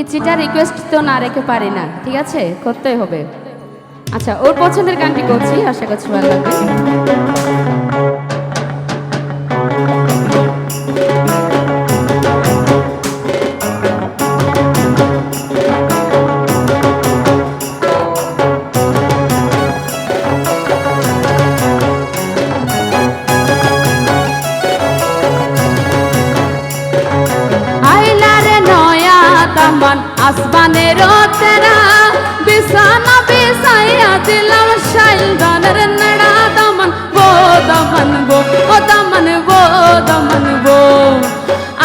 পিচিটা request তো না রেখে পারি না, ঠিক আছে? করতেই হবে। আচ্ছা ওর পছন্দের গানটি করছি, আশা করছি ভালো লাগবে। দামান আসমানের তেরা বিছানা বিছাইয়া দিলাম শাইল দানের নেড়া দমন। গো দমন গো, ও দমন গো দমন গো।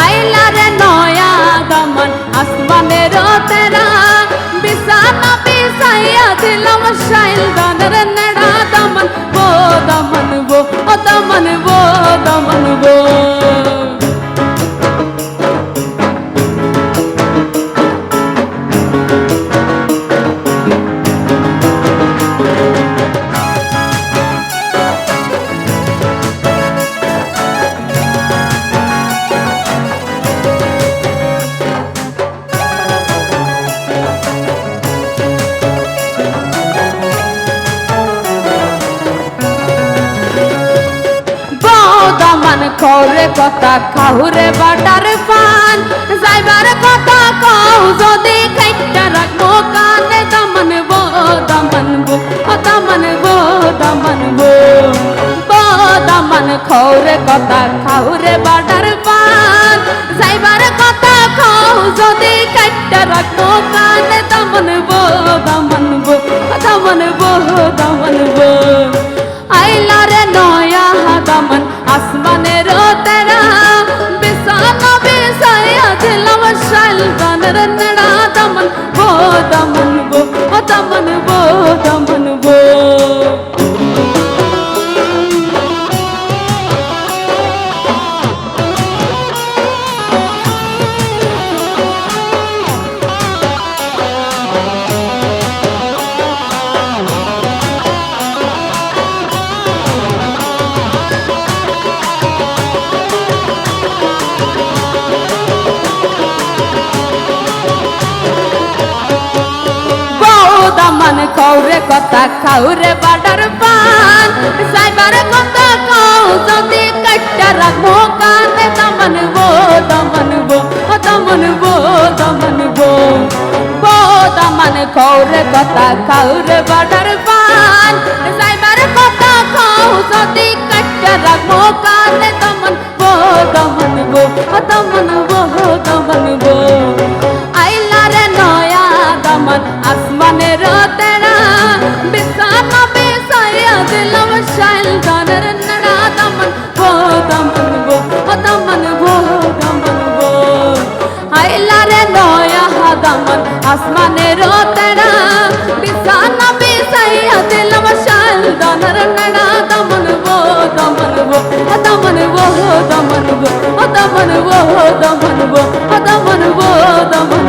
আইলা রে নয়া দমন আসমানের তেরা বিছানা বিছাইয়া দিলাম শাইল করে কথা খাহুরে বাটার পান। যাইবার কথা কও, যদি খাইটা রাখব কানে দামান বো দামান বো ও দামান বো দামান বো বৌদামান খৌরে কথা খাহুরে বাটার পান। যাইবার কথা কও, যদি খাইটা রাখব কানে দামান বো দামান বো কৌরে কথা খাউরে বাডার পান সাইবার কথা কও যদি কাটটা রাখব কানে দামান গো দামান গো ও দামান গো দামান গো গো দামান কৌরে কথা খাউরে বাডার পান সাইবার কথা কও যদি কাটটা রাখব কানে আসমানের তেরা, বিছানা বিছাইয়া দিলাম শাইল দানের নড়া, দামান গো দামান গো ও দামান গো দামান